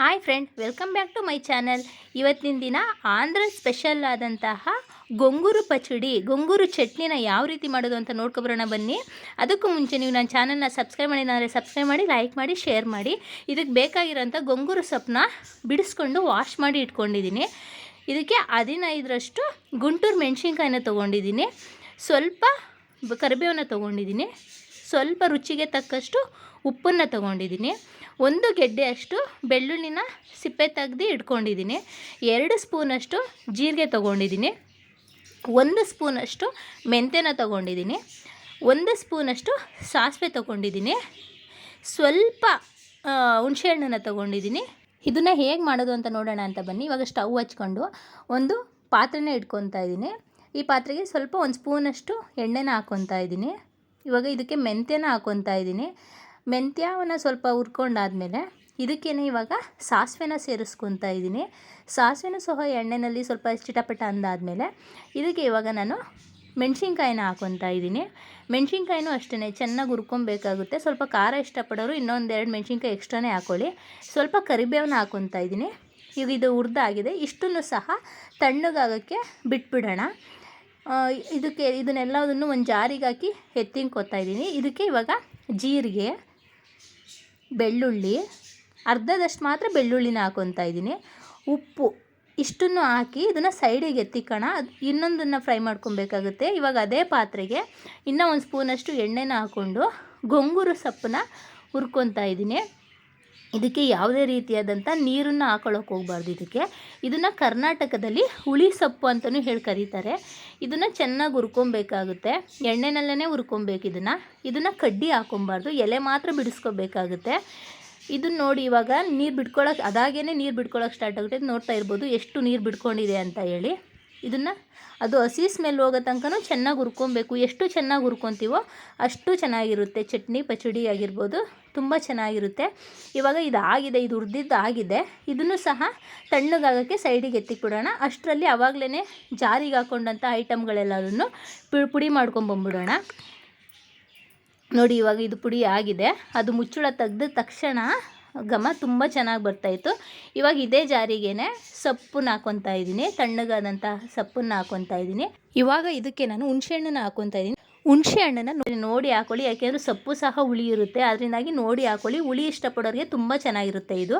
Hi friend, welcome back to my channel. ಇವತ್ತಿನ ದಿನ Andhra special ಆದಂತಹ ಗೊಂಗೂರು ಪಚಡಿ, ಗೊಂಗೂರು ಚಟ್ನಿನ ಯಾವ ರೀತಿ ಮಾಡೋದು ಅಂತ ನೋಡ್ಕೊಬರೋಣ ಬನ್ನಿ. ಅದಕ್ಕೂ ಮುಂಚೆ ನೀವು ನನ್ನ ಚಾನಲ್ನ ಸಬ್ಸ್ಕ್ರೈಬ್ ಮಾಡಿ ಅಂದರೆ ಸಬ್ಸ್ಕ್ರೈಬ್ ಮಾಡಿ, ಲೈಕ್ ಮಾಡಿ, ಶೇರ್ ಮಾಡಿ. ಇದಕ್ಕೆ ಬೇಕಾಗಿರೋಂಥ ಗೊಂಗೂರು ಸೊಪ್ಪನ್ನ ಬಿಡಿಸ್ಕೊಂಡು ವಾಶ್ ಮಾಡಿ ಇಟ್ಕೊಂಡಿದ್ದೀನಿ. ಇದಕ್ಕೆ ಹದಿನೈದರಷ್ಟು ಗುಂಟೂರು ಮೆಣಸಿನ್ಕಾಯಿನ ತೊಗೊಂಡಿದ್ದೀನಿ. ಸ್ವಲ್ಪ ಕರಿಬೇವನ್ನ ತೊಗೊಂಡಿದ್ದೀನಿ. ಸ್ವಲ್ಪ ರುಚಿಗೆ ತಕ್ಕಷ್ಟು ಉಪ್ಪನ್ನು ತಗೊಂಡಿದ್ದೀನಿ. ಒಂದು ಗೆಡ್ಡೆಯಷ್ಟು ಬೆಳ್ಳುಳ್ಳಿನ ಸಿಪ್ಪೆ ತೆಗ್ದು ಇಟ್ಕೊಂಡಿದ್ದೀನಿ. ಎರಡು ಸ್ಪೂನಷ್ಟು ಜೀರಿಗೆ ತೊಗೊಂಡಿದ್ದೀನಿ. ಒಂದು ಸ್ಪೂನಷ್ಟು ಮೆಂತ್ಯನ ತೊಗೊಂಡಿದ್ದೀನಿ. ಒಂದು ಸ್ಪೂನಷ್ಟು ಸಾಸಿವೆ ತೊಗೊಂಡಿದ್ದೀನಿ. ಸ್ವಲ್ಪ ಹುಣಸೆ ಹುಣಸೆಹಣ್ಣನ್ನು ತೊಗೊಂಡಿದ್ದೀನಿ. ಇದನ್ನು ಹೇಗೆ ಮಾಡೋದು ಅಂತ ನೋಡೋಣ ಅಂತ ಬನ್ನಿ. ಇವಾಗ ಸ್ಟವ್ ಹಚ್ಕೊಂಡು ಒಂದು ಪಾತ್ರೆನೇ ಇಟ್ಕೊತಾ ಇದ್ದೀನಿ. ಈ ಪಾತ್ರೆಗೆ ಸ್ವಲ್ಪ ಒಂದು ಸ್ಪೂನಷ್ಟು ಎಣ್ಣೆನ ಹಾಕ್ಕೊತಾ ಇದ್ದೀನಿ. ಇವಾಗ ಇದಕ್ಕೆ ಮೆಂತ್ಯನ ಹಾಕ್ಕೊತಾ ಇದ್ದೀನಿ. ಮೆಂತ್ಯವನ್ನು ಸ್ವಲ್ಪ ಹುರ್ಕೊಂಡಾದ್ಮೇಲೆ ಇದಕ್ಕೇನೆ ಇವಾಗ ಸಾಸಿವೆನ ಸೇರಿಸ್ಕೊತಾ ಇದ್ದೀನಿ. ಸಾಸಿವೆನೂ ಸಹ ಎಣ್ಣೆಯಲ್ಲಿ ಸ್ವಲ್ಪ ಚಿಟಪಟ ಅಂದಾದಮೇಲೆ ಇದಕ್ಕೆ ಇವಾಗ ನಾನು ಮೆಣಸಿನ್ಕಾಯಿನ ಹಾಕ್ಕೊತಾ ಇದ್ದೀನಿ. ಮೆಣಸಿನ್ಕಾಯಿನೂ ಅಷ್ಟೇ ಚೆನ್ನಾಗಿ ಹುರ್ಕೊಬೇಕಾಗುತ್ತೆ. ಸ್ವಲ್ಪ ಖಾರ ಇಷ್ಟಪಡೋರು ಇನ್ನೊಂದೆರಡು ಮೆಣಸಿನ್ಕಾಯಿ ಎಕ್ಸ್ಟ್ರಾನೇ ಹಾಕೊಳ್ಳಿ. ಸ್ವಲ್ಪ ಕರಿಬೇವನ್ನ ಹಾಕ್ಕೊತಾ ಇದ್ದೀನಿ. ಈಗ ಇದು ಹುರಿದಾಗಿದೆ. ಇಷ್ಟನ್ನು ಸಹ ತಣ್ಣಗಾಗೋಕ್ಕೆ ಬಿಟ್ಬಿಡೋಣ. ಇದಕ್ಕೆ ಇದನ್ನೆಲ್ಲದನ್ನು ಒಂದು ಜಾರಿಗೆ ಹಾಕಿ ಎತ್ತಿನ್ಕೋತಾ ಇದ್ದೀನಿ. ಇದಕ್ಕೆ ಇವಾಗ ಜೀರಿಗೆ, ಬೆಳ್ಳುಳ್ಳಿ, ಅರ್ಧದಷ್ಟು ಮಾತ್ರ ಬೆಳ್ಳುಳ್ಳಿನ ಹಾಕೊತಾ ಇದ್ದೀನಿ. ಉಪ್ಪು ಇಷ್ಟನ್ನು ಹಾಕಿ ಇದನ್ನು ಸೈಡಿಗೆ ಎತ್ತಿಕೋಣ. ಅದು ಇನ್ನೊಂದನ್ನು ಫ್ರೈ ಮಾಡ್ಕೊಬೇಕಾಗುತ್ತೆ. ಇವಾಗ ಅದೇ ಪಾತ್ರೆಗೆ ಇನ್ನೂ ಒಂದು ಸ್ಪೂನಷ್ಟು ಎಣ್ಣೆನ ಹಾಕ್ಕೊಂಡು ಗೊಂಗೂರು ಸೊಪ್ಪನ್ನ ಹುರ್ಕೊತಾ ಇದ್ದೀನಿ. ಇದಕ್ಕೆ ಯಾವುದೇ ರೀತಿಯಾದಂಥ ನೀರನ್ನು ಹಾಕೊಳ್ಳೋಕೆ ಹೋಗ್ಬಾರ್ದು ಇದಕ್ಕೆ. ಇದನ್ನು ಕರ್ನಾಟಕದಲ್ಲಿ ಹುಳಿ ಸೊಪ್ಪು ಅಂತಲೂ ಹೇಳಿ ಕರೀತಾರೆ. ಇದನ್ನು ಚೆನ್ನಾಗಿ ಹುರ್ಕೊಬೇಕಾಗುತ್ತೆ. ಎಣ್ಣೆನಲ್ಲೇ ಹುರ್ಕೊಬೇಕು ಇದನ್ನು. ಇದನ್ನು ಕಡ್ಡಿ ಹಾಕೊಬಾರ್ದು. ಎಲೆ ಮಾತ್ರ ಬಿಡಿಸ್ಕೋಬೇಕಾಗುತ್ತೆ. ಇದನ್ನು ನೋಡಿ ಇವಾಗ ನೀರು ಬಿಟ್ಕೊಳಕ್ಕೆ ಅದಾಗೇ ನೀರು ಬಿಡ್ಕೊಳಕ್ಕೆ ಸ್ಟಾರ್ಟ್ ಆಗುತ್ತೆ. ನೋಡ್ತಾ ಇರ್ಬೋದು ಎಷ್ಟು ನೀರು ಬಿಡ್ಕೊಂಡಿದೆ ಅಂತ ಹೇಳಿ. ಇದನ್ನು ಅದು ಹಸಿ ಸ್ಮೆಲ್ ಹೋಗೋ ತನಕನೂ ಚೆನ್ನಾಗಿ ಹುರ್ಕೊಬೇಕು. ಎಷ್ಟು ಚೆನ್ನಾಗಿ ಹುರ್ಕೊತೀವೋ ಅಷ್ಟು ಚೆನ್ನಾಗಿರುತ್ತೆ. ಚಟ್ನಿ ಪಚಡಿ ಆಗಿರ್ಬೋದು ತುಂಬ ಚೆನ್ನಾಗಿರುತ್ತೆ. ಇವಾಗ ಆಗಿದೆ ಇದು ಹುರಿದಿದ್ದು ಆಗಿದೆ. ಇದನ್ನು ಸಹ ತಣ್ಣಗಾಗೋಕ್ಕೆ ಸೈಡಿಗೆ ಎತ್ತಿಕ್ಬಿಡೋಣ ಅಷ್ಟರಲ್ಲಿ ಆವಾಗಲೇ ಜಾರಿಗೆ ಹಾಕ್ಕೊಂಡಂಥ ಐಟಮ್ಗಳೆಲ್ಲದನ್ನು ಪುಡಿ ಮಾಡ್ಕೊಂಬಂದ್ಬಿಡೋಣ ನೋಡಿ ಇವಾಗ ಇದು ಪುಡಿ ಆಗಿದೆ. ಅದು ಮುಚ್ಚಳ ತೆಗೆದ ತಕ್ಷಣ ಘಮ ತುಂಬ ಚೆನ್ನಾಗಿ ಬರ್ತಾಯಿತ್ತು ಇವಾಗ ಇದೇ ಜಾರಿಗೇನೆ ಸೊಪ್ಪನ್ನ ಹಾಕ್ಕೊತಾ ಇದ್ದೀನಿ. ತಣ್ಣಗಾದಂಥ ಸೊಪ್ಪನ್ನ ಹಾಕ್ಕೊತಾ ಇದ್ದೀನಿ. ಇವಾಗ ಇದಕ್ಕೆ ನಾನು ಹುಣಸೆ ಹಣ್ಣನ್ನ ಹಾಕ್ಕೊತಾ ಇದ್ದೀನಿ. ಹುಣಸೆ ಹಣ್ಣನ್ನು ನೋಡಿ ನೋಡಿ ಹಾಕೊಳ್ಳಿ. ಯಾಕೆಂದರೆ ಸೊಪ್ಪು ಸಹ ಹುಳಿ ಇರುತ್ತೆ. ಅದರಿಂದಾಗಿ ನೋಡಿ ಹಾಕೊಳ್ಳಿ. ಹುಳಿ ಇಷ್ಟಪಡೋರಿಗೆ ತುಂಬ ಚೆನ್ನಾಗಿರುತ್ತೆ ಇದು.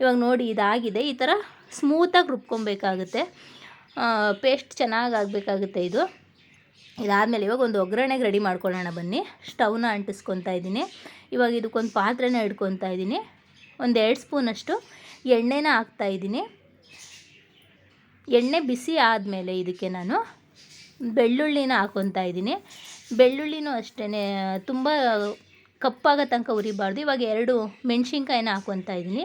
ಇವಾಗ ನೋಡಿ, ಇದಾಗಿದೆ. ಈ ಥರ ಸ್ಮೂತಾಗಿ ರುಬ್ಕೊಬೇಕಾಗುತ್ತೆ. ಪೇಸ್ಟ್ ಚೆನ್ನಾಗಿ ಆಗಬೇಕಾಗುತ್ತೆ ಇದು. ಇದಾದಮೇಲೆ ಇವಾಗ ಒಂದು ಒಗ್ಗರಣೆಗೆ ರೆಡಿ ಮಾಡ್ಕೊಳ್ಳೋಣ ಬನ್ನಿ. ಸ್ಟವ್ನ ಅಂಟಿಸ್ಕೊತಾ ಇದ್ದೀನಿ. ಇವಾಗ ಇದಕ್ಕೊಂದು ಪಾತ್ರೆನ ಇಟ್ಕೊತಾ ಇದ್ದೀನಿ. ಒಂದು ಎರಡು ಸ್ಪೂನಷ್ಟು ಎಣ್ಣೆನ ಹಾಕ್ತಾ ಇದ್ದೀನಿ. ಎಣ್ಣೆ ಬಿಸಿ ಆದಮೇಲೆ ಇದಕ್ಕೆ ನಾನು ಬೆಳ್ಳುಳ್ಳಿನ ಹಾಕೊತಾ ಇದ್ದೀನಿ. ಬೆಳ್ಳುಳ್ಳಿನೂ ಅಷ್ಟೇ ತುಂಬ ಕಪ್ಪಾಗೋ ತನಕ ಉರಿಬಾರ್ದು. ಇವಾಗ ಎರಡು ಮೆಣಸಿನ್ಕಾಯಿನ ಹಾಕ್ಕೊತಾ ಇದ್ದೀನಿ.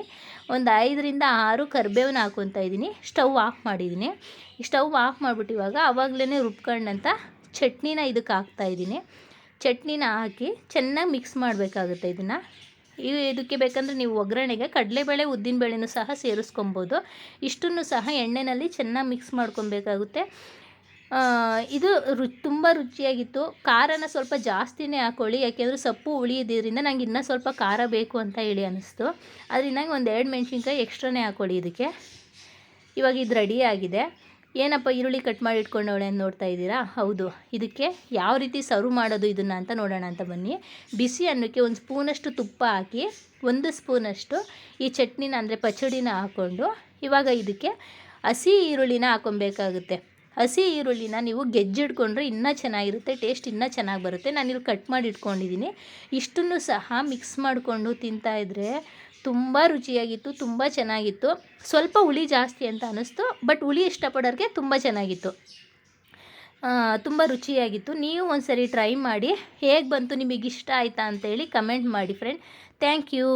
ಒಂದು ಐದರಿಂದ ಆರು ಕರಿಬೇವನ್ನ ಹಾಕ್ಕೊತಾ ಇದ್ದೀನಿ. ಸ್ಟವ್ ಆಫ್ ಮಾಡಿದ್ದೀನಿ. ಸ್ಟವ್ ಆಫ್ ಮಾಡಿಬಿಟ್ಟು ಇವಾಗ ಆವಾಗಲೇ ರುಬ್ಕೊಂಡಂಥ ಚಟ್ನಿನ ಇದಕ್ಕೆ ಹಾಕ್ತಾ ಇದ್ದೀನಿ. ಚಟ್ನಿನ ಹಾಕಿ ಚೆನ್ನಾಗಿ ಮಿಕ್ಸ್ ಮಾಡಬೇಕಾಗುತ್ತೆ ಇದನ್ನು. ಈ ಇದಕ್ಕೆ ಬೇಕಂದರೆ ನೀವು ಒಗ್ಗರಣೆಗೆ ಕಡಲೆಬೇಳೆ ಉದ್ದಿನಬೇಳೆನೂ ಸಹ ಸೇರಿಸ್ಕೊಬೋದು. ಇಷ್ಟನ್ನು ಸಹ ಎಣ್ಣೆಯಲ್ಲಿ ಚೆನ್ನಾಗಿ ಮಿಕ್ಸ್ ಮಾಡ್ಕೊಬೇಕಾಗುತ್ತೆ. ಇದು ರು, ತುಂಬ ರುಚಿಯಾಗಿತ್ತು. ಖಾರನ ಸ್ವಲ್ಪ ಜಾಸ್ತಿನೇ ಹಾಕ್ಕೊಳ್ಳಿ ಯಾಕೆಂದರೆ ಸೊಪ್ಪು ಉಳಿಯೋದ್ರಿಂದ ನಂಗೆ ಇನ್ನೂ ಸ್ವಲ್ಪ ಖಾರ ಬೇಕು ಅಂತ ಹೇಳಿ ಅನ್ನಿಸ್ತು ಅದರಿಂದ ಒಂದು ಎರಡು ಮೆಣಸಿನ್ಕಾಯಿ ಎಕ್ಸ್ಟ್ರಾನೇ ಹಾಕೊಳ್ಳಿ ಇದಕ್ಕೆ. ಇವಾಗ ಇದು ರೆಡಿ ಆಗಿದೆ. ಏನಪ್ಪ ಈರುಳ್ಳಿ ಕಟ್ ಮಾಡಿ ಇಟ್ಕೊಂಡವಳೆ ಅಂತ ನೋಡ್ತಾ ಇದ್ದೀರಾ? ಹೌದು. ಇದಕ್ಕೆ ಯಾವ ರೀತಿ ಸರ್ವ್ ಮಾಡೋದು ಇದನ್ನು ಅಂತ ನೋಡೋಣ ಅಂತ ಬನ್ನಿ. ಬಿಸಿ ಅನ್ನಕ್ಕೆ ಒಂದು ಸ್ಪೂನಷ್ಟು ತುಪ್ಪ ಹಾಕಿ, ಒಂದು ಸ್ಪೂನಷ್ಟು ಈ ಚಟ್ನಿನ ಅಂದರೆ ಪಚಡಿನ ಹಾಕ್ಕೊಂಡು ಇವಾಗ ಇದಕ್ಕೆ ಹಸಿ ಈರುಳ್ಳಿನ ಹಾಕೊಬೇಕಾಗುತ್ತೆ. ಹಸಿ ಈರುಳ್ಳಿನ ನೀವು ಗೆಜ್ಜಿಡ್ಕೊಂಡ್ರೆ ಇನ್ನೂ ಚೆನ್ನಾಗಿರುತ್ತೆ, ಟೇಸ್ಟ್ ಇನ್ನೂ ಚೆನ್ನಾಗಿ ಬರುತ್ತೆ. ನಾನಿಲ್ಲಿ ಕಟ್ ಮಾಡಿ ಇಟ್ಕೊಂಡಿದ್ದೀನಿ. ಇಷ್ಟನ್ನು ಸಹ ಮಿಕ್ಸ್ ಮಾಡಿಕೊಂಡು ತಿಂತಾಯಿದ್ರೆ ತುಂಬ ರುಚಿಯಾಗಿತ್ತು, ತುಂಬ ಚೆನ್ನಾಗಿತ್ತು. ಸ್ವಲ್ಪ ಹುಳಿ ಜಾಸ್ತಿ ಅಂತ ಅನ್ನಿಸ್ತು ಬಟ್ ಹುಳಿ ಇಷ್ಟಪಡೋರಿಗೆ ತುಂಬ ಚೆನ್ನಾಗಿತ್ತು. ತುಂಬ ರುಚಿಯಾಗಿತ್ತು. ನೀವು ಒಂದು ಸರಿ ಟ್ರೈ ಮಾಡಿ, ಹೇಗೆ ಬಂತು ನಿಮಗೆ ಇಷ್ಟ ಆಯಿತಾ ಅಂತೇಳಿ ಕಮೆಂಟ್ ಮಾಡಿ ಫ್ರೆಂಡ್ ಥ್ಯಾಂಕ್ ಯು